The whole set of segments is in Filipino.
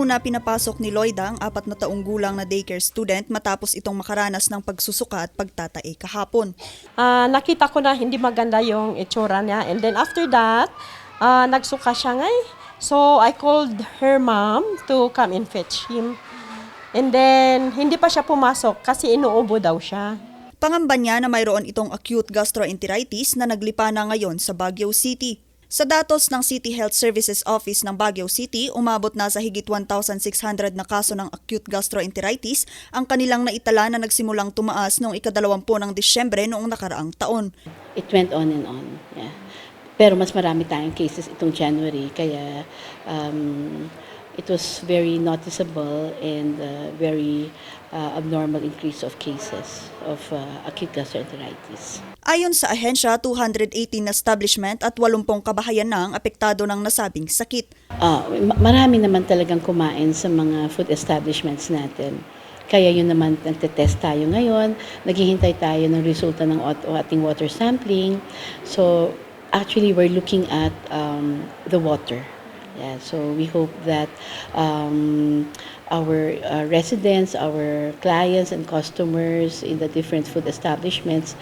muna pinapasok ni Lloyda ang apat na taong gulang na daycare student matapos itong makaranas ng pagsusuka at pagtatae kahapon. Ah, nakita ko na hindi maganda yung itsura niya. And then after that, ah, nagsuka siya ngay. So I called her mom to come and fetch him. And then, hindi pa siya pumasok kasi inuubo daw siya. Pangamba niya na mayroon itong acute gastroenteritis na naglipa na ngayon sa Baguio City. Sa datos ng City Health Services Office ng Baguio City, umabot na sa higit 1,600 na kaso ng acute gastroenteritis ang kanilang naitala na nagsimulang tumaas noong ikadalawampu ng Disyembre noong nakaraang taon. it went on and on. Yeah. Pero mas marami tayong cases itong January, kaya um, it was very noticeable and uh, very uh, abnormal increase of cases of uh, acute gastroenteritis. Ayon sa ahensya, 218 na establishment at 80 kabahayan na ang apektado ng nasabing sakit. Ma- marami naman talagang kumain sa mga food establishments natin. Kaya yun naman, nagtetest tayo ngayon, naghihintay tayo ng resulta ng ating water sampling. So, actually, we're looking at um, the water. Yeah, so we hope that um, our uh, residents, our clients and customers in the different food establishments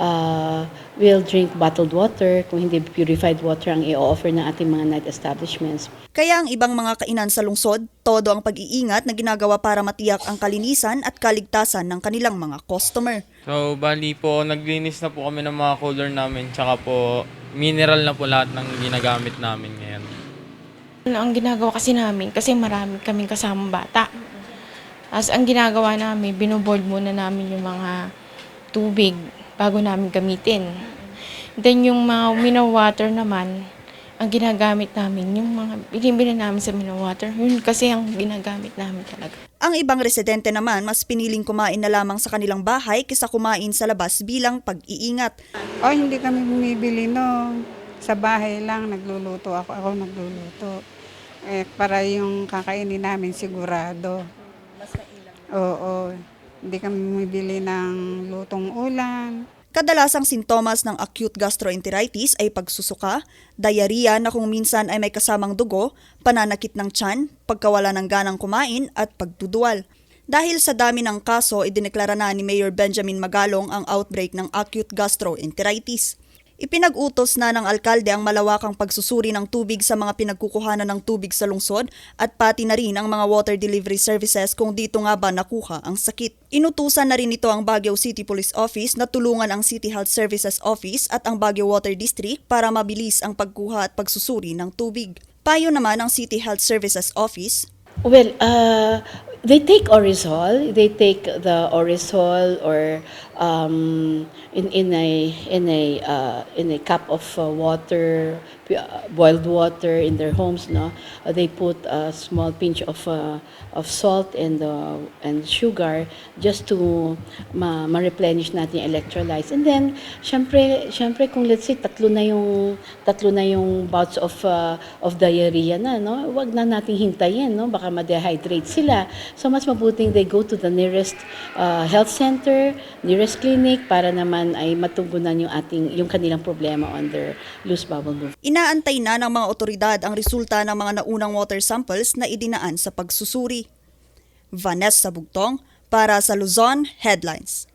uh, will drink bottled water. Kung hindi purified water ang i-offer ng ating mga night establishments, Kaya ang ibang mga kainan sa lungsod, todo ang pag-iingat na ginagawa para matiyak ang kalinisan at kaligtasan ng kanilang mga customer. So, bali po, naglinis na po kami ng mga cooler namin, tsaka po, mineral na po lahat ng ginagamit namin ngayon. Ang ginagawa kasi namin, kasi marami kaming kasamang bata. As ang ginagawa namin, binoboil muna namin yung mga tubig bago namin gamitin. Then yung mga mineral water naman, ang ginagamit namin, yung mga binibili namin sa mineral water, yun kasi ang ginagamit namin talaga. Ang ibang residente naman mas piniling kumain na lamang sa kanilang bahay kaysa kumain sa labas bilang pag-iingat. Oh, hindi kami bumibili no. Sa bahay lang nagluluto ako. Ako nagluluto. Eh, para yung kakainin namin sigurado. Mas Oo. Hindi kami bumibili ng lutong ulam. Kadalasang sintomas ng acute gastroenteritis ay pagsusuka, diarrhea na kung minsan ay may kasamang dugo, pananakit ng tiyan, pagkawala ng ganang kumain at pagduduwal. Dahil sa dami ng kaso, idineklara na ni Mayor Benjamin Magalong ang outbreak ng acute gastroenteritis. Ipinag-utos na ng alkalde ang malawakang pagsusuri ng tubig sa mga pinagkukuhanan ng tubig sa lungsod at pati na rin ang mga water delivery services kung dito nga ba nakuha ang sakit. Inutusan na rin ito ang Baguio City Police Office na tulungan ang City Health Services Office at ang Baguio Water District para mabilis ang pagkuha at pagsusuri ng tubig. Payo naman ng City Health Services Office, Well, uh, they take Orisol. They take the Orisol or um, in in a in a uh, in a cup of uh, water, uh, boiled water in their homes. No, uh, they put a small pinch of uh, of salt and uh, and sugar just to ma, ma-replenish natin yung electrolytes. And then, syempre, syempre kung let's say tatlo na yung tatlo na yung bouts of uh, of diarrhea na, no? Wag na nating hintayin, no? Baka ma-dehydrate sila. So mas mabuting they go to the nearest uh, health center, nearest clinic para naman ay matugunan yung ating yung kanilang problema on their loose bowel movement. inaantay na ng mga otoridad ang resulta ng mga naunang water samples na idinaan sa pagsusuri. Vanessa Bugtong para sa Luzon Headlines.